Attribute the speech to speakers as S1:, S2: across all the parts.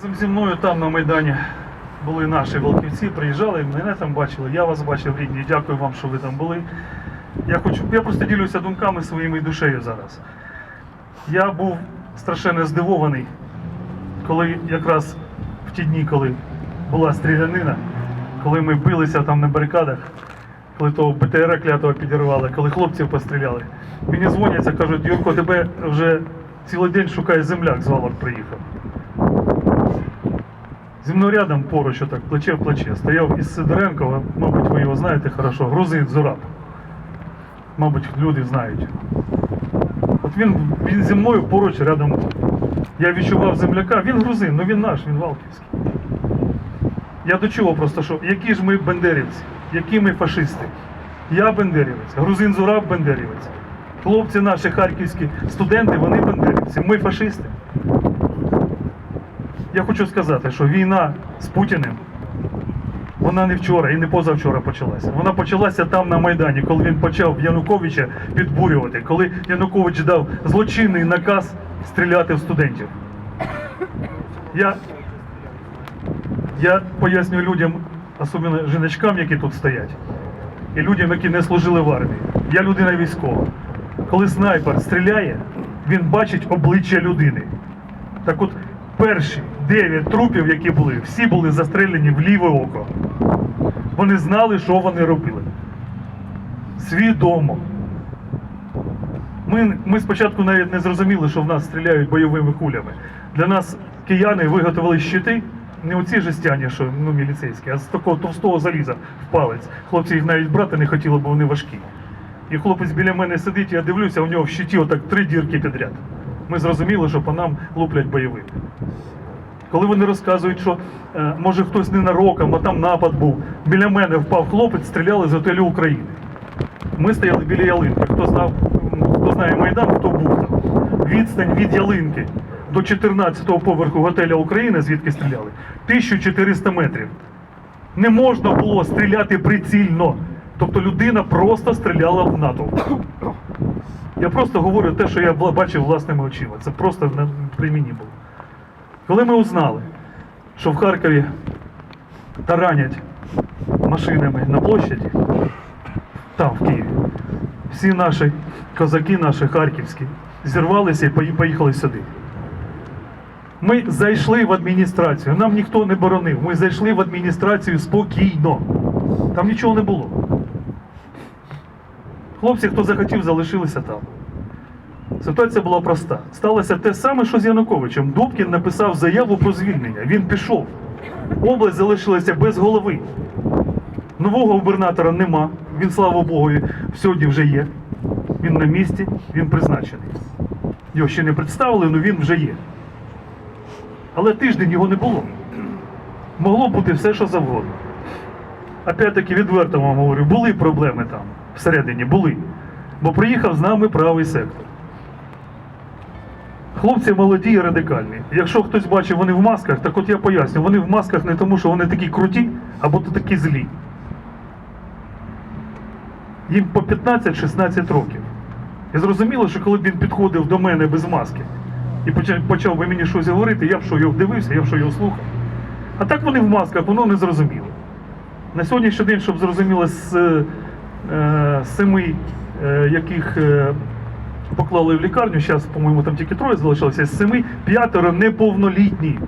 S1: Разом зі мною там на Майдані були наші волківці, приїжджали, мене там бачили, я вас бачив рідні. Дякую вам, що ви там були. Я хочу, я просто ділюся думками своїми душею зараз. Я був страшенно здивований, коли якраз в ті дні, коли була стрілянина, коли ми билися там на барикадах, коли того БТР клятого підірвали, коли хлопців постріляли. Мені дзвоняться, кажуть, Юрко, тебе вже цілий день шукає земляк, з Валок приїхав. Зі мною рядом поруч, отак, плече в плече, стояв із Сидоренкова, мабуть, ви його знаєте хорошо, грузин Зураб. Мабуть, люди знають. От він, він зі мною поруч рядом. Я відчував земляка, він грузин, ну він наш, він Валківський. Я до чого просто, що які ж ми бендерівці, які ми фашисти. Я бендерівець, грузин Зураб бендерівець. Хлопці наші харківські студенти, вони бендерівці, ми фашисти. Я хочу сказати, що війна з Путіним, вона не вчора і не позавчора почалася. Вона почалася там на Майдані, коли він почав Януковича підбурювати, коли Янукович дав злочинний наказ стріляти в студентів. Я, я пояснюю людям, особливо жіночкам, які тут стоять, і людям, які не служили в армії. Я людина військова. Коли снайпер стріляє, він бачить обличчя людини. Так от перші дев'ять трупів, які були, всі були застрелені в ліве око. Вони знали, що вони робили. Свідомо. Ми, ми спочатку навіть не зрозуміли, що в нас стріляють бойовими кулями. Для нас кияни виготовили щити, не оці жестяні, що ну, міліцейські, а з такого товстого заліза в палець. Хлопці їх навіть брати не хотіли, бо вони важкі. І хлопець біля мене сидить, я дивлюся, у нього в щиті отак три дірки підряд. Ми зрозуміли, що по нам луплять бойовими. Коли вони розказують, що е, може хтось ненароком, а там напад був, біля мене впав хлопець, стріляли з готелю України. Ми стояли біля ялинки. Хто знав, хто знає Майдан, хто був там. Відстань від ялинки до 14-го поверху готеля України, звідки стріляли, 1400 метрів. Не можна було стріляти прицільно. Тобто людина просто стріляла в натовп. Я просто говорю те, що я бачив власними очима. Це просто при мені було. Коли ми узнали, що в Харкові таранять машинами на площаді, там, в Києві, всі наші козаки, наші харківські, зірвалися і поїхали сюди. Ми зайшли в адміністрацію, нам ніхто не боронив. Ми зайшли в адміністрацію спокійно. Там нічого не було. Хлопці, хто захотів, залишилися там. Ситуація була проста. Сталося те саме, що з Януковичем. Дубкін написав заяву про звільнення. Він пішов. Область залишилася без голови. Нового губернатора нема. Він, слава Богу, сьогодні вже є. Він на місці, він призначений. Його ще не представили, але він вже є. Але тиждень його не було. Могло бути все, що завгодно. Опять-таки відверто вам говорю, були проблеми там всередині, були. Бо приїхав з нами правий сектор. Хлопці молоді і радикальні. Якщо хтось бачив, вони в масках, так от я поясню, вони в масках не тому, що вони такі круті, або то такі злі. Їм по 15-16 років. І зрозуміло, що коли б він підходив до мене без маски і почав, би мені щось говорити, я б що його дивився, я б що його слухав. А так вони в масках, воно не зрозуміло. На сьогоднішній день, щоб зрозуміло, з е, семи, е, яких е, поклали в лікарню, зараз, по-моєму, там тільки троє залишилося, з семи п'ятеро неповнолітні.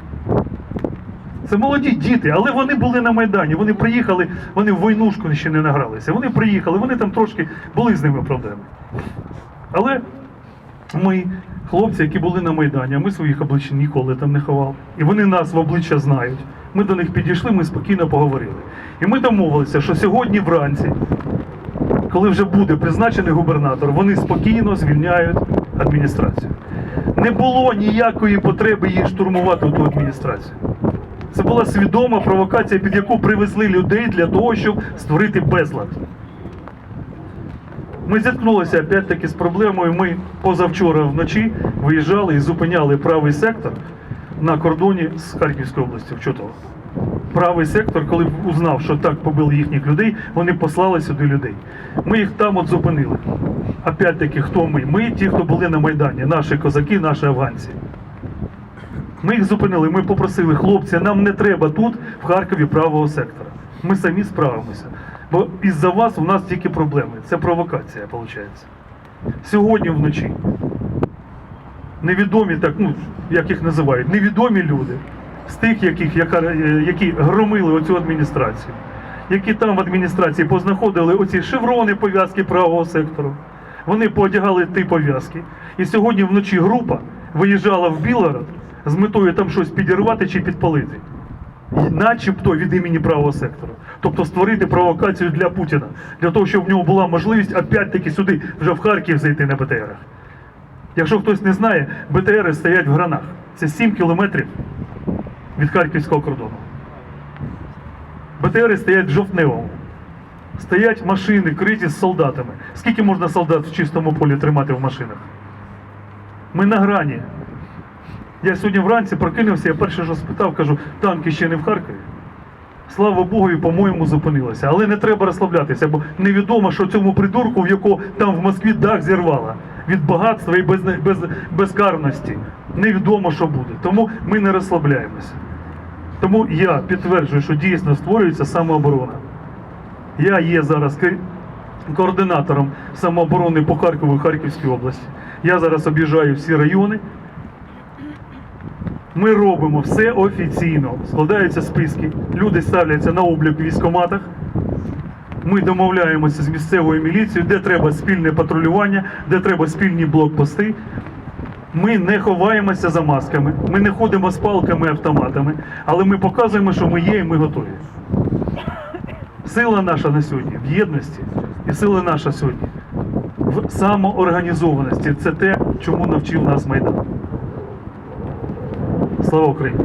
S1: Це молоді діти, але вони були на Майдані. Вони приїхали, вони в войнушку ще не награлися. Вони приїхали, вони там трошки були з ними проблеми. Але ми, хлопці, які були на Майдані, ми своїх облич ніколи там не ховали. І вони нас в обличчя знають. Ми до них підійшли, ми спокійно поговорили. І ми домовилися, що сьогодні вранці, коли вже буде призначений губернатор, вони спокійно звільняють адміністрацію. Не було ніякої потреби її штурмувати ту адміністрацію. Це була свідома провокація, під яку привезли людей для того, щоб створити безлад. Ми зіткнулися опять-таки з проблемою. Ми позавчора вночі виїжджали і зупиняли правий сектор на кордоні з Харківською областю в Чотово. Правий сектор, коли узнав, що так побили їхніх людей, вони послали сюди людей. Ми їх там от зупинили. Опять-таки, хто ми? Ми ті, хто були на Майдані, наші козаки, наші афганці. Ми їх зупинили, ми попросили, хлопці, нам не треба тут, в Харкові, правого сектора. Ми самі справимося. Бо із-за вас у нас тільки проблеми. Це провокація, виходить. Сьогодні вночі невідомі, так, ну, як їх називають, невідомі люди, з тих, яких, яка, е, які громили оцю адміністрацію, які там в адміністрації познаходили оці шеврони пов'язки правого сектору. Вони поодягали ті пов'язки. І сьогодні вночі група виїжджала в Білгород з метою там щось підірвати чи підпалити. Начебто від імені правого сектору. Тобто створити провокацію для Путіна, для того, щоб в нього була можливість опять-таки сюди, вже в Харків зайти на БТРах. Якщо хтось не знає, БТРи стоять в гранах. Це 7 кілометрів від харківського кордону. БТРи стоять жовтневому. Стоять машини, криті з солдатами. Скільки можна солдат в чистому полі тримати в машинах? Ми на грані. Я сьогодні вранці прокинувся, я перше що спитав, кажу, танки ще не в Харкові. Слава Богу, і, по-моєму, зупинилася. Але не треба розслаблятися, бо невідомо, що цьому придурку, в якого там в Москві дах зірвало від багатства і без, без, безкарності. Невідомо, що буде. Тому ми не розслабляємося. Тому я підтверджую, що дійсно створюється самооборона. Я є зараз координатором самооборони по Харкову і Харківській області. Я зараз об'їжджаю всі райони. Ми робимо все офіційно. Складаються списки, люди ставляться на облік в військкоматах. Ми домовляємося з місцевою міліцією, де треба спільне патрулювання, де треба спільні блокпости. Ми не ховаємося за масками, ми не ходимо з палками і автоматами, але ми показуємо, що ми є і ми готові. Сила наша на сьогодні в єдності, і сила наша сьогодні в самоорганізованості. Це те, чому навчив нас Майдан. Слава Україні!